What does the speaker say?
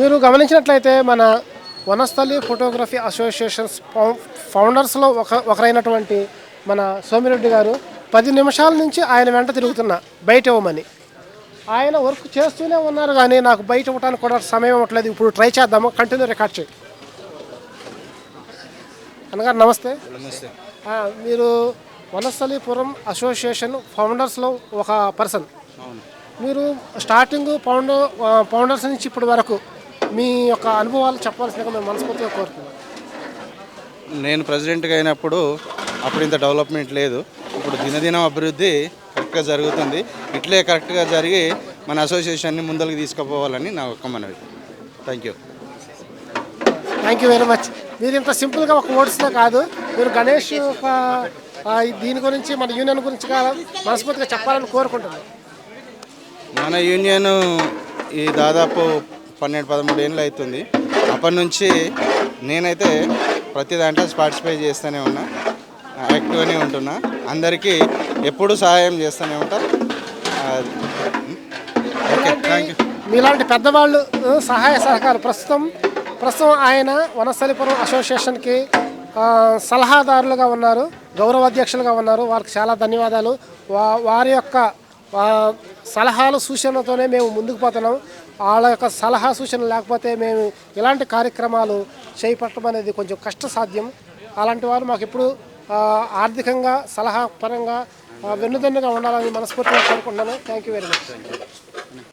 మీరు గమనించినట్లయితే మన వనస్థలి ఫోటోగ్రఫీ అసోసియేషన్స్ ఫౌండర్స్లో ఒక ఒకరైనటువంటి మన సోమిరెడ్డి గారు పది నిమిషాల నుంచి ఆయన వెంట తిరుగుతున్నా బయట ఇవ్వమని. ఆయన వర్క్ చేస్తూనే ఉన్నారు కానీ నాకు బయట ఇవ్వడానికి కూడా సమయం ఇవ్వట్లేదు. ఇప్పుడు ట్రై చేద్దాము. కంటిన్యూ రికార్డ్ చేయి. అన్నగారు నమస్తే. నమస్తే. మీరు వనస్థలిపురం అసోసియేషన్ ఫౌండర్స్లో ఒక పర్సన్. మీరు స్టార్టింగ్ ఫౌండర్ ఫౌండర్స్ నుంచి ఇప్పటి వరకు మీ యొక్క అనుభవాలు చెప్పాల్సిందిగా మేము మనస్ఫూర్తిగా కోరుతున్నాం. నేను ప్రెసిడెంట్గా అయినప్పుడు అప్పుడు ఇంత డెవలప్మెంట్ లేదు. ఇప్పుడు దినదినం అభివృద్ధి కరెక్ట్గా జరుగుతుంది. ఇట్లే కరెక్ట్గా జరిగి మన అసోసియేషన్ని ముందరికి తీసుకుపోవాలని నా ఒక్క మనవి. Thank you. Thank you very much. మీరు ఇంత సింపుల్గా ఒక వర్డ్స్లో కాదు మీరు గణేష్ ఒక దీని గురించి మన యూనియన్ గురించి మనస్ఫూర్తిగా చెప్పాలని కోరుకుంటున్నాను. మన యూనియన్ ఈ దాదాపు పన్నెండు పదమూడు ఏళ్ళు అవుతుంది. అప్పటి నుంచి నేనైతే ప్రతి దాంట్లో పార్టిసిపేట్ చేస్తూనే ఉన్నా. యాక్టివ్గానే ఉంటున్నా. అందరికీ ఎప్పుడు సహాయం చేస్తూనే ఉంటా. ఓకే థ్యాంక్ యూ మీలాంటి పెద్దవాళ్ళు సహాయ సహకారాలు. ప్రస్తుతం ప్రస్తుతం ఆయన వనస్థలిపురం అసోసియేషన్కి సలహాదారులుగా ఉన్నారు గౌరవ అధ్యక్షులుగా ఉన్నారు. వారికి చాలా ధన్యవాదాలు. వా వారి యొక్క సలహాలు సూచనలతోనే మేము ముందుకు పోతున్నాం. వాళ్ళ యొక్క సలహా సూచనలు లేకపోతే మేము ఇలాంటి కార్యక్రమాలు చేపట్టడం అనేది కొంచెం కష్టసాధ్యం. అలాంటి వారు మాకు ఎప్పుడు ఆర్థికంగా సలహా పరంగా వెన్నుదన్నుగా ఉండాలని మనస్ఫూర్తిగా కోరుకుంటున్నాను. Thank you very much